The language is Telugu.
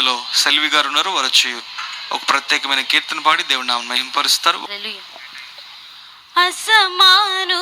మధ్యలో సెల్వి గారు ఉన్నారు. వారు వచ్చి ఒక ప్రత్యేకమైన కీర్తన పాడి దేవుడు నామం మహింపరుస్తారు. అసమాను